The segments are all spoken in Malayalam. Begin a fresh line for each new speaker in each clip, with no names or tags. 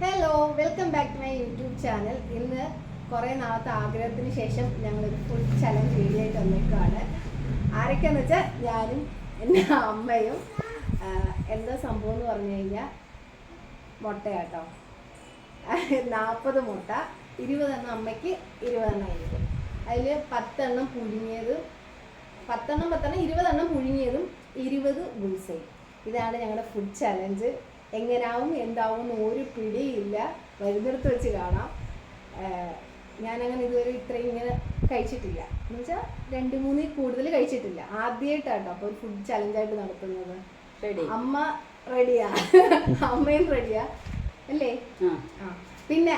Hello welcome back to my YouTube channel ഇന്ന് കുറേ നാളത്തെ ആഗ്രഹത്തിന് ശേഷം ഞങ്ങൾ ഒരു ഫുൾ ചലഞ്ച് വീഡിയോ ആയിട്ട് ആരൊക്കെയാന്ന് വെച്ചാൽ ഞാനും എന്റെ അമ്മയും എന്താ സംഭവം എന്ന് പറഞ്ഞു കഴിഞ്ഞാൽ മുട്ടയാട്ടോ. നാൽപ്പത് മുട്ട ഇരുപതെണ്ണം അമ്മയ്ക്ക് ഇരുപതെണ്ണം ആയിരിക്കും അതിൽ പത്തെണ്ണം പുഴുങ്ങിയതും പത്തെണ്ണം പത്തെണ്ണം ഇരുപതെണ്ണം പുഴുങ്ങിയതും ഇരുപത് ബുൾസൈ ഇതാണ് ഞങ്ങളുടെ ഫുഡ് ചലഞ്ച് എങ്ങനാവും എന്താവും എന്ന് ഒരു പിടിയില്ല. വരുന്നിടത്ത് വെച്ച് കാണാം. ഞാനങ്ങനെ ഇതുവരെ ഇത്രയും ഇങ്ങനെ കഴിച്ചിട്ടില്ല. എന്ന് വെച്ചാൽ രണ്ട് മൂന്നിൽ കൂടുതൽ കഴിച്ചിട്ടില്ല. ആദ്യമായിട്ടാണ് അപ്പോൾ ഒരു ഫുഡ് ചലഞ്ചായിട്ട് നടത്തുന്നത്.
റെഡി
അമ്മ റെഡിയാ അമ്മയും റെഡിയാ അല്ലേ?
ആ.
ആ. പിന്നെ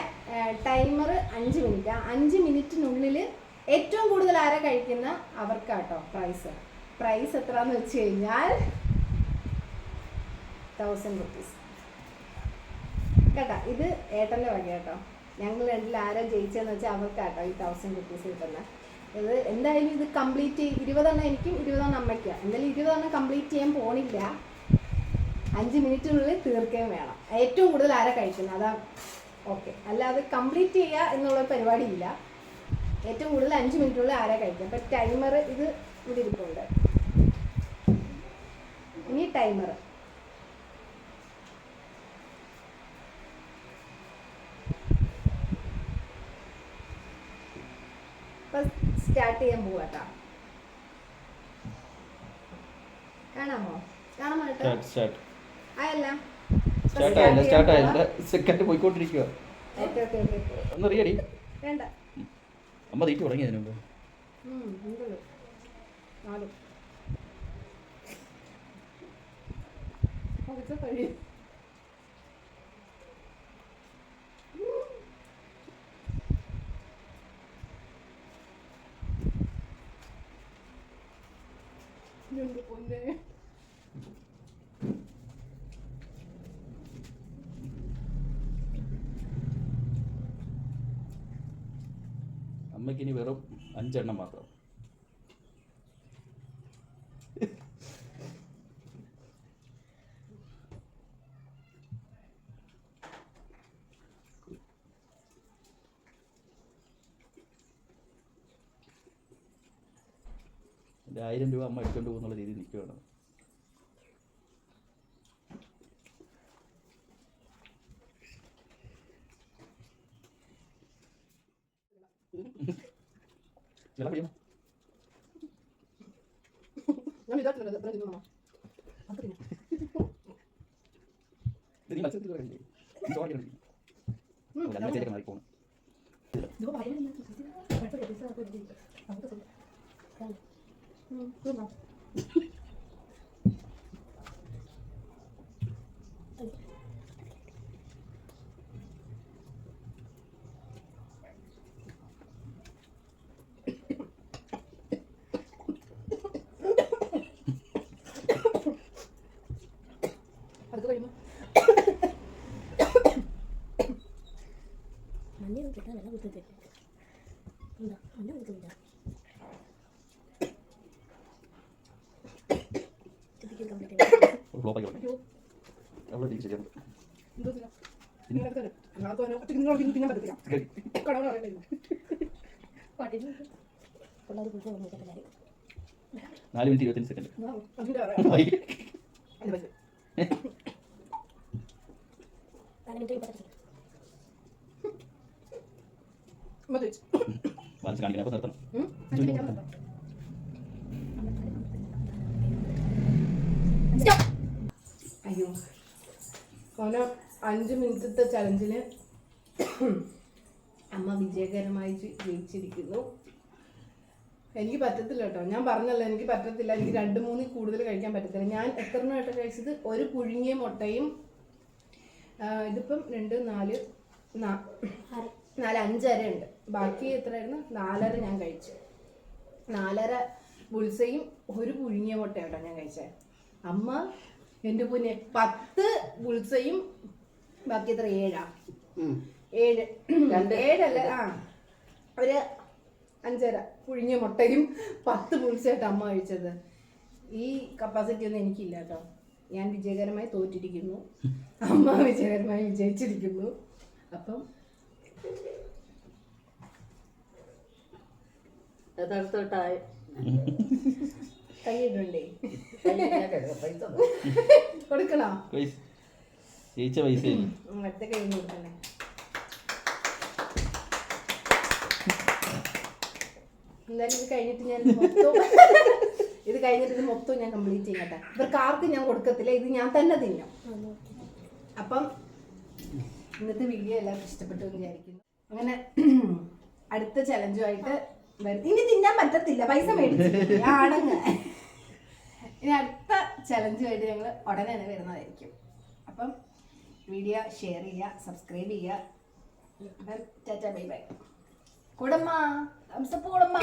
ടൈമർ അഞ്ച് മിനിറ്റ് അഞ്ച് മിനിറ്റിനുള്ളിൽ ഏറ്റവും കൂടുതൽ ആരെ കഴിക്കുന്ന? അവർക്കാട്ടോ പ്രൈസ് പ്രൈസ് എത്രയാന്ന് വെച്ച് കഴിഞ്ഞാൽ തൗസൻഡ് റുപ്പീസ് കേട്ടോ ഇത് ഏട്ടന്റെ വക കേട്ടോ. ഞങ്ങൾ രണ്ടിൽ ആരാ ജയിച്ചതെന്ന് വെച്ചാൽ അവർക്കാട്ടോ ഈ തൗസൻഡ് റുപ്പീസ് കിട്ടുന്നത് ഇത് എന്തായാലും ഇത് കംപ്ലീറ്റ് ഇരുപതെണ്ണം എനിക്കും ഇരുപതെണ്ണം അമ്മയ്ക്കാണ് എന്തായാലും ഇരുപതെണ്ണം കംപ്ലീറ്റ് ചെയ്യാൻ പോണില്ല. അഞ്ച് മിനിറ്റിനുള്ളിൽ തീർക്കുകയും വേണം. ഏറ്റവും കൂടുതൽ ആരാ കഴിക്കുന്നത് അതാ ഓക്കെ അല്ലാതെ കംപ്ലീറ്റ് ചെയ്യുക എന്നുള്ള പരിപാടിയില്ല. ഏറ്റവും കൂടുതൽ അഞ്ച് മിനിറ്റിനുള്ളിൽ ആരാ കഴിക്കുക അപ്പം ടൈമർ ഇത് ഇവിടെ ഇരിപ്പുണ്ട്. ഇനി ടൈമർ സ്റ്റാർട്ട് ചെയ്യാൻ പോവാട്ടാ കാണാമോ? കാണാമോ ആയല്ല.
സ്റ്റാർട്ട് ആയില്ല സ്റ്റാർട്ട് ആയില്ല. സെക്കൻഡ് പോയിക്കൊണ്ടിരിക്കുക
ഓക്കെ ഓക്കെ ഓക്കെ ഓക്കെ.
ഒന്ന് റിയടി
വേണ്ട.
അമ്മ തീറ്റി തുടങ്ങി അതിന് മുമ്പ്.
ഉം, ഉണ്ടല്ലോ. നാല്. പതുക്കെ കഴിയും. എന്റെ പൊന്നേ.
അമ്മയ്ക്ക് ഇനി വെറും അഞ്ചെണ്ണം മാത്രം എന്റെ ആയിരം രൂപ അമ്മ എടുത്തുകൊണ്ട് പോകുന്നുള്ള രീതിയിൽ നിൽക്കുകയാണ്
ഞാൻ വിചാരിച്ചില്ല എത്ര തിന്നാം.
നീ മത്സരത്തിൽ കളില്ലേ ചോദിക്കണം അങ്ങനെ ചെയ്തേക്കണം പോകണം
ഇതിപ്പോ 응, 그래
만드는 게다
내가
못해도 അതിന്റെ പൈസ.
നാല് മിനിറ്റ്.
ബാലൻസ് കാണിക്കണം അപ്പോൾ നിർത്തണം.
ഉം, അഞ്ച് മിനിറ്റ് ആവുമ്പോ നിർത്താം. അയ്യോ. ഓന അഞ്ച് മിനിറ്റത്തെ ചലഞ്ചിന് അമ്മ വിജയകരമായി ജയിച്ചിരിക്കുന്നു. എനിക്ക് പറ്റത്തില്ല കേട്ടോ. ഞാൻ പറഞ്ഞല്ലോ എനിക്ക് പറ്റത്തില്ല. എനിക്ക് രണ്ട് മൂന്നിൽ കൂടുതൽ കഴിക്കാൻ പറ്റത്തില്ല. ഞാൻ എത്ര എണ്ണമായിട്ട് കഴിച്ചത്? ഒരു പുഴുങ്ങിയ മുട്ടയും ഇതിപ്പം രണ്ട് നാല് നാല് അഞ്ചര ഉണ്ട്. ബാക്കി എത്രയായിരുന്നു? നാലര ഞാൻ കഴിച്ചു. നാലര ബുൾസയും ഒരു പുഴുങ്ങിയ മുട്ടയാട്ടോ ഞാൻ കഴിച്ചത്. അമ്മ എന്റെ പൊന്നെ പത്ത് ബുൾസയും ബാക്കി എത്ര? ഏഴാ? ഏഴ്. ഏഴല്ല ആ. ഒരു അഞ്ചര. പുഴുങ്ങിയ മുട്ടയും പത്ത് ബുൾസയായിട്ട് അമ്മ കഴിച്ചത്. ഈ കപ്പാസിറ്റി ഒന്നും എനിക്കില്ല കേട്ടോ. ഞാൻ വിജയകരമായി തോറ്റിരിക്കുന്നു. അമ്മ വിജയകരമായി വിജയിച്ചിരിക്കുന്നു. അപ്പം
യഥാർത്ഥട്ടായ
കൈയിടണ്ടേ? കൊടുക്കണോ.
പൈസ. ജയിച്ച പൈസ
മറ്റേ കൈ കൊടുക്കണേ എന്തായാലും ഇത് കഴിഞ്ഞിട്ട് ഞാൻ മൊത്തം ഇത് കഴിഞ്ഞിട്ട് ഇത് മൊത്തം ഞാൻ കംപ്ലീറ്റ് ചെയ്യട്ടെ ഇവർക്ക് ആർക്കും ഞാൻ കൊടുക്കത്തില്ല. ഇത് ഞാൻ തന്നെ തിന്നും. അപ്പം ഇന്നത്തെ വീഡിയോ എല്ലാവർക്കും ഇഷ്ടപ്പെട്ടു വിചാരിക്കുന്നു. അങ്ങനെ അടുത്ത ചലഞ്ചുമായിട്ട് വരും. ഇനി തിന്നാൻ പറ്റത്തില്ല. പൈസ മേടിച്ചു. ആണങ്ങ്. ഇനി അടുത്ത ചലഞ്ചുമായിട്ട് ഞങ്ങൾ ഉടനെ തന്നെ വരുന്നതായിരിക്കും. അപ്പം വീഡിയോ ഷെയർ ചെയ്യുക സബ്സ്ക്രൈബ് ചെയ്യുക. അപ്പം ബൈ ബൈ കൂടമ്മ കൂടമ്മ